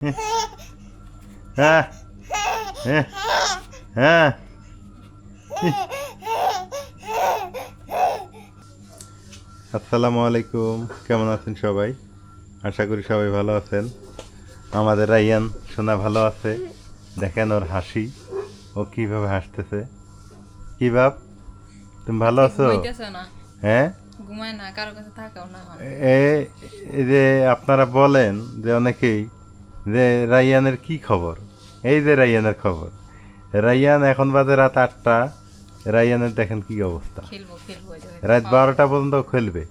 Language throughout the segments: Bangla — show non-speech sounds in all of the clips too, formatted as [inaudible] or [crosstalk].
হ্যাঁ হ্যাঁ হ্যাঁ আসসালামু আলাইকুম কেমন আছেন সবাই আশা করি সবাই ভালো আছেন আমাদের রাইয়ান সোনা ভালো আছে দেখেন ওর হাসি ও কীভাবে হাসতেছে কি ভাব তুমি ভালো আছো হ্যাঁ হয়। এই যে আপনারা বলেন যে অনেকেই যে রাইয়ানের কি খবর? এই যে রাইয়ানের খবর। রাইয়ান এখন বাজে রাত আটটা। রাইয়ানের দেখেন কি অবস্থা। রাত বারোটা পর্যন্ত খেলবে।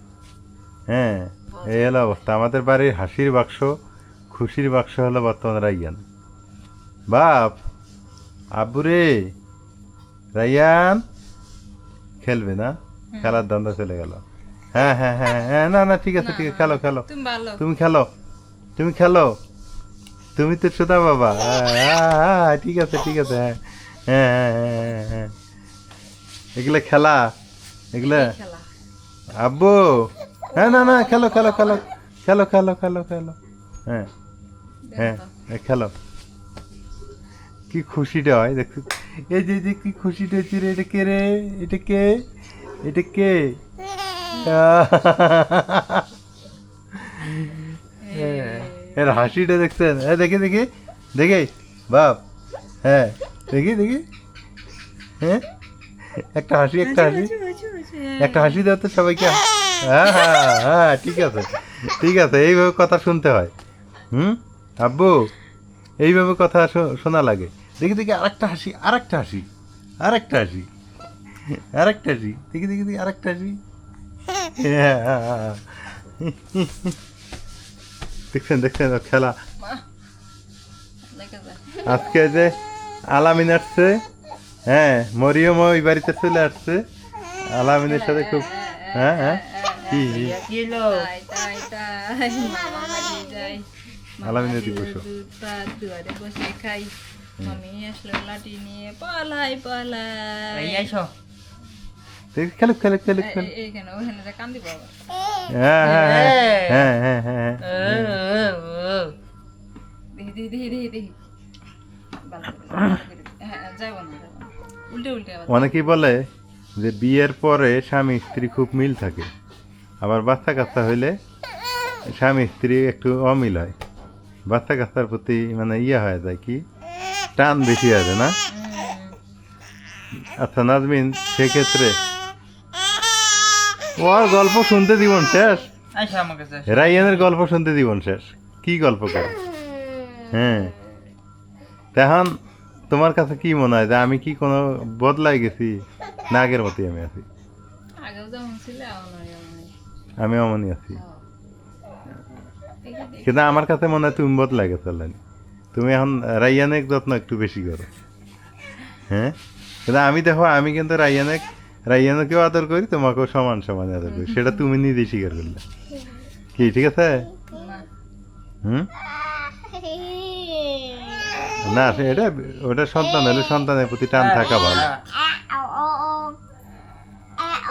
হ্যাঁ এই হলো অবস্থা। আমাদের বাড়ির হাসির বাক্স খুশির বাক্স হলো বর্তমান রাইয়ান। বাপ আব্বুরে রাইয়ান খেলবে না? খেলার ধান্দা চলে গেল। হ্যাঁ হ্যাঁ হ্যাঁ হ্যাঁ না না ঠিক আছে ঠিক আছে খেলো খেলো। তুমি খেলো তুমি খেলো। তুমি তো সোদা বাবা। হ্যাঁ, হ্যাঁ, হ্যাঁ, ঠিক আছে ঠিক আছে হ্যাঁ হ্যাঁ হ্যাঁ এগুলো খেলা এগুলো। আব্বু। হ্যাঁ না না খেলো খেলো খেলো খেলো খেলো খেলো খেলো। হ্যাঁ হ্যাঁ খেলো। কি খুশিটা হয় দেখছ এই যে যে কি খুশিটা হচ্ছে রে এটা কে রে? এটা কে? এটা কে? এর হাসিটা দেখছেন? হ্যাঁ দেখি দেখি। দেখি। বাপ। হ্যাঁ দেখি দেখি। হ্যাঁ একটা হাসি একটা হাসি। একটা হাসি দাও তো সবাইকে। হ্যাঁ হ্যাঁ হ্যাঁ ঠিক আছে। ঠিক আছে এইভাবে কথা শুনতে হয়। হুম? আব্বু এইভাবে কথা শোনা লাগে। দেখি দেখি আরেকটা হাসি আরেকটা হাসি আরেকটা হাসি। আরেকটা হাসি। দেখি দেখি দেখি আরেকটা হাসি। হ্যাঁ, হ্যাঁ, হ্যাঁ। দেখছেন দেখছেন খেলা। আজকে যে আলামিন আসছে হ্যাঁ মরিয়ম ওই বাড়িতে চলে আসছে। আলামিনের সাথে খুব হ্যাঁ হ্যাঁ। কি আলামিনের দিকে বসো। দুয়ারে বসে খাই। মামি আসলো লাঠি নিয়ে পালাই পালাই। দেখি খেলুক খেলুক খেলুক খেলুক। এ- এইখানে ওখানে কান্দি বাবা হ্যাঁ হ্যাঁ হ্যাঁ হ্যাঁ হ্যাঁ হ্যাঁ দেখি দেখি দেখি দেখি দেখি। হ্যাঁ অনেকেই বলে যে বিয়ের পরে স্বামী স্ত্রী খুব মিল থাকে আবার বাচ্চা কাচ্চা হইলে স্বামী স্ত্রী একটু অমিল হয় বাচ্চা কাচ্চার প্রতি মানে ইয়ে হয়ে যায় কি টান বেশি হয়ে যায় না আচ্ছা নাজমিন সেক্ষেত্রে ওর গল্প শুনতে দিবন শেষ? রাইয়ানের গল্প শুনতে দিবন শেষ। কি গল্প করে? হ্যাঁ। তখন তোমার কাছে কি মনে হয় যে আমি কি কোনো বদলাই গেছি? না আগের মতোই আমি আছি। আমি অমনই আছি। কিন্তু আমার কাছে মনে হয় তুমি বদলাই গেছো। তুমি এখন রাইয়ানের যত্ন একটু বেশি করো। হ্যাঁ? কিন্তু আমি দেখো আমি কিন্তু রাইয়ানে রাইয়ানকেও আদর করি তোমাকেও সমান সমান আদর করি। সেটা তুমি নিজেই স্বীকার করলে। কি ঠিক আছে? হুম? না এটা ওটা সন্তান হলে সন্তানের প্রতি টান থাকা ভালো।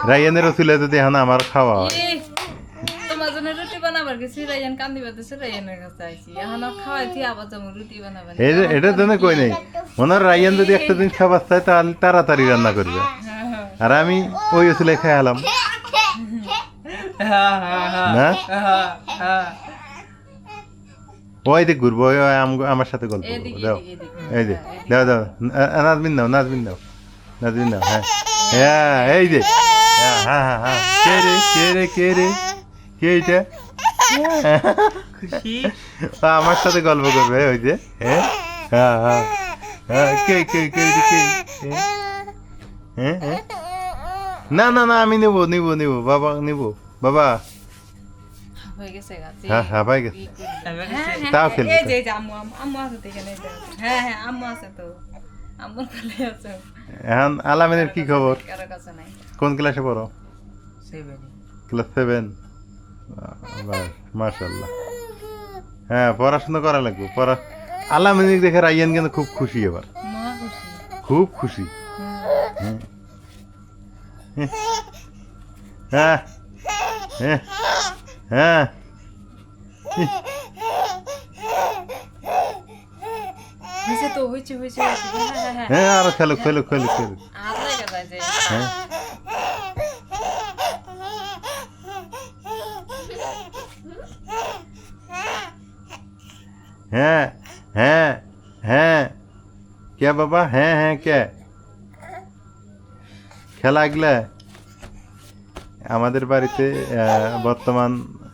রাইয়ানের ওসিলে যদি এখন আমার খাওয়া হয়। তোমার জন্য রুটি বানাবার গেছি রাইয়ান কান্দি বাতাছে রাইয়ানের কাছে আইছি। এখন খাওয়াইছি আবার যেমন রুটি বানাবেন এই এটার জন্য কই নেই? ওনার রাইয়ান যদি একটা দিন খাবার চায় তাহলে তাড়াতাড়ি রান্না করবে। আর আমি ওই ওসিলে খেয়ালাম না? ওই দিক ঘুরবো ওই আমার সাথে গল্প দাও। এই যে দাও দাও। নাজমিন দাও নাজমিন দাও নাজমিন দাও হ্যাঁ। হ্যাঁ এই যে। হ্যাঁ হ্যাঁ হ্যাঁ হ্যাঁ কে রে কে রে কে রে? কে এইটা? ও আমার সাথে গল্প করবে ওই যে। হ্যাঁ? হ্যাঁ হ্যাঁ কে কে কে কে? হ্যাঁ হ্যাঁ। না না না আমি নেব নেব নেব বাবা নেব বাবা। হয়ে গেছে হ্যাঁ হ্যাঁ ভাই গেছে। তাও খেলবে এই যে আম্মু আম্মু- আম্মু আছে তো এখানে হ্যাঁ হ্যাঁ আম্মু আছে তো। আম্মুর কালে আছে। এখন আলামিনের কি খবর? কোন ক্লাসে পড়ো? Class seven. মার্শাল্লাহ হ্যাঁ পড়াশোনা করা লাগবে পড়া। আলামিনের দেখে রাইয়ান কিন্তু খুব খুশি এবার। খুব খুশি। হুম। হ্যাঁ হ্যাঁ হ্যাঁ হয়েছে তো হয়েছে হয়েছে হয়েছে হ্যাঁ হ্যাঁ হ্যাঁ হ্যাঁ আরও খেলো খেলো খেলো খেলো হাত লেগে যায় যে হ্যাঁ হ্যাঁ হ্যাঁ হ্যাঁ কে বাবা হ্যাঁ হ্যাঁ কে খেলা এগুলা আমাদের বাড়িতে বর্তমান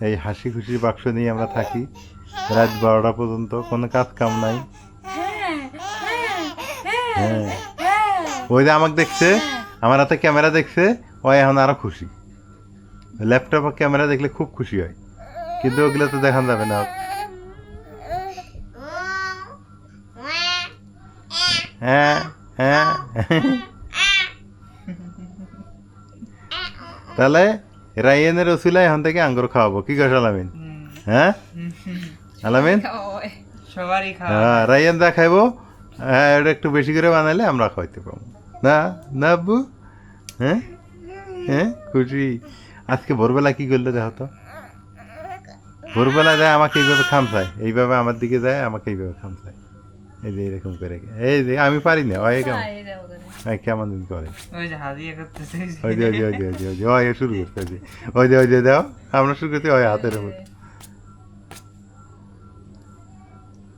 এই হাসি খুশি বাক্স নিয়ে আমরা থাকি। রাত বারোটা পর্যন্ত কোনো কাজ কাম নাই। হ্যাঁ। ওই যে আমাকে দেখছে, আমার হাতে ক্যামেরা দেখছে, ও এখন আরও খুশি। ল্যাপটপ ক্যামেরা দেখলে খুব খুশি হয়। কিন্তু ওগুলো তো দেখান যাবে না। হ্যাঁ হ্যাঁ। তাহলে রাইয়ানের ওসিলা এখন থেকে আঙ্গুর খাওয়াবো। কি কস আলামিন? হ্যাঁ? [laughs] আলামিন? সবারই হ্যাঁ রাইয়ান দা খাইবো হ্যাঁ এটা একটু বেশি করে বানাইলে আমরা খাইতে পারব না না আব্বু? হ্যাঁ? হ্যাঁ খুশি? আজকে ভোরবেলা কি করলে দেখো তো? ভোরবেলা যায় আমাকে এইভাবে খামসায় এইভাবে আমার দিকে যায় আমাকে এইভাবে খামসায় এই যে এরকম করে এই যে আমি পারি না ওই কেমন? এই ওই কেমন দিন করে? ওই যে হাজিয়ে করতেছে ওই যে। ওই যে ওই যে ওই যে ওই শুরু করতে ওই যে ওই যে দাও আমরা শুরু করতে ওই হাতের উপর।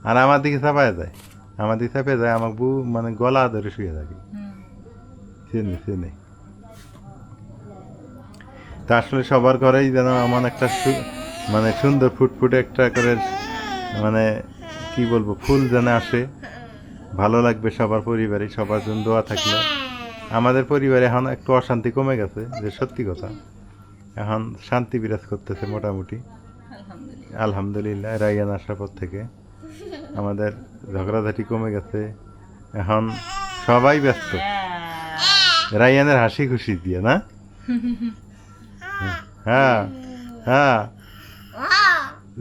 আর আমার দিকে চাপায় যায় আমার দিকে চাপিয়ে যায় আমার বউ মানে গলা ধরে শুয়ে থাকে। হুম। চেনে চেনে তা আসলে সবার ঘরেই যেন এমন একটা মানে সুন্দর ফুটফুটে একটা করে মানে কি বলব ফুল যেন আসে। ভালো লাগবে সবার পরিবারে সবার জন্য দোয়া থাকল। আমাদের পরিবারে এখন একটু অশান্তি কমে গেছে যে সত্যি কথা। এখন শান্তি বিরাজ করতেছে মোটামুটি। আলহামদুলিল্লাহ। আলহামদুলিল্লাহ রাইয়ান আসার পর থেকে আমাদের ঝগড়াঝাটি কমে গেছে। এখন সবাই ব্যস্ত। রাইয়ানের হাসি খুশি দিয়ে না? হ্যাঁ হ্যাঁ।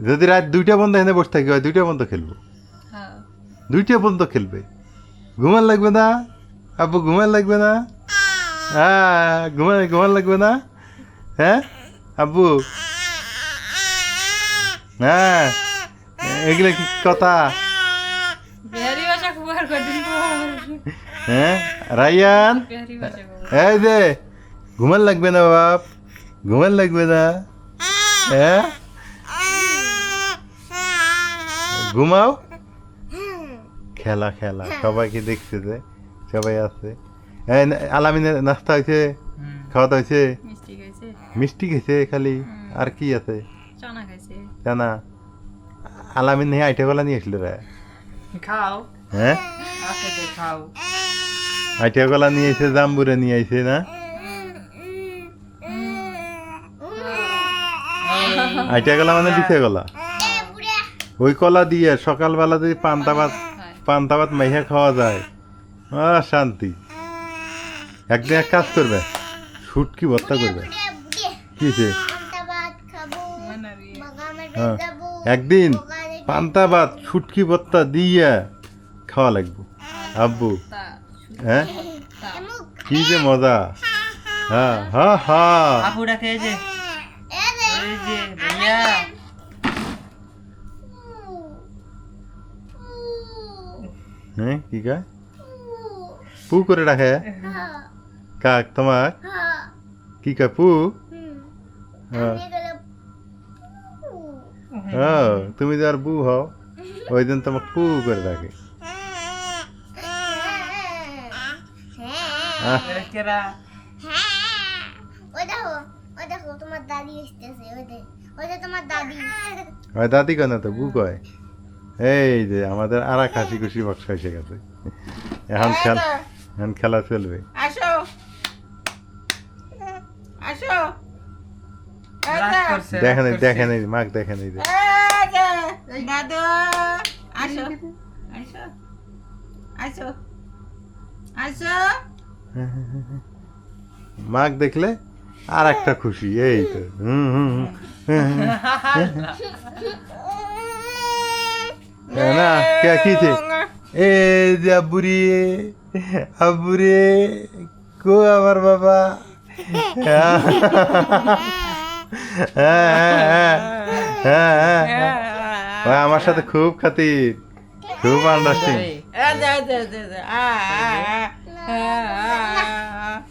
যদি রাত দুইটা বন্ধ এনে বসে থাকি হয় দুইটা বন্ধ খেলব। হ্যাঁ দুইটা বন্ধ খেলবে। ঘুমান লাগবে না? আব্বু ঘুমান লাগবে না? হ্যাঁ ঘুমান ঘুমান লাগবে না? হ্যাঁ আব্বু হ্যাঁ এগুলো কি কথা? হ্যাঁ ভাষা এই যে ঘুমান লাগবে না বাপ? ঘুমান লাগবে না? হ্যাঁ? ঘুমাও। খেলা খেলা। সবাইকে দেখছে যে সবাই আছে। আলামিনের নাস্তা হয়েছে? খাওয়া দাওয়া হয়েছে? মিষ্টি খাইছে। খেয়েছে খালি? আর কি আছে? চানা জানা আলামিন নিয়ে আইটা গলা নিয়ে আসলো রে। খাও। হ্যাঁ? খাও। আইটা গলা নিয়ে এসে জাম্বুরে নিয়ে আইছে না? আইটা গলা মানে দিছে গলা? ওই কলা দিয়ে সকালবেলা যদি পান্তা ভাত পান্তা ভাত মাইহা খাওয়া যায়। শান্তি। একদিন এক কাজ করবে শুটকি ভর্তা করবে। কিসে মানারি হ্যাঁ একদিন পান্তা ভাত শুটকি ভর্তা দিয়ে খাওয়া লাগবো। আব্বু হ্যাঁ? কি যে মজা। হ্যাঁ হ্যাঁ হ্যাঁ। হ্যাঁ কি কয় পু করে রাখে কাক তোমার কি কয় পু হ্যাঁ হ্যাঁ তুমি যার বু হও ওই দিন তোমাকে পু করে রাখে আহ, কেরা ওই দেখো ওই দেখো তোমার দাদি এসতেছে ওই দেখ ওই যে তোমার দাদি ওই দাদি কেন তো বু কয় এই যে আমাদের আর এক হাসি খুশি বক্স এসে গেছে। এখন খেলা এখন খেলা চলবে। আসো। আসো। দেখেন। দেখেন মাক দেখেন এই যে। এই যে, দাদু আসো। আসো। আসো। আসো। মাক দেখলে আর একটা খুশি এই তো। হুম, হুম। [laughs] না কে কিছে এ আব্বুরি আব্বুরে কো আমার বাবা আমার সাথে খুব খাতির খুব আন্ডারস্টিং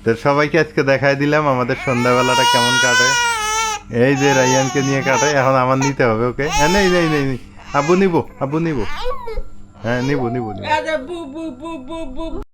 তো সবাইকে আজকে দেখাই দিলাম আমাদের সন্ধ্যাবেলাটা কেমন কাটে এই যে রাইয়ানকে নিয়ে কাটে এখন আমার নিতে হবে ওকে হ্যাঁ নেই নেই নেই নেই নিব আবু নিব। হ্যাঁ নিব নিব নিবো।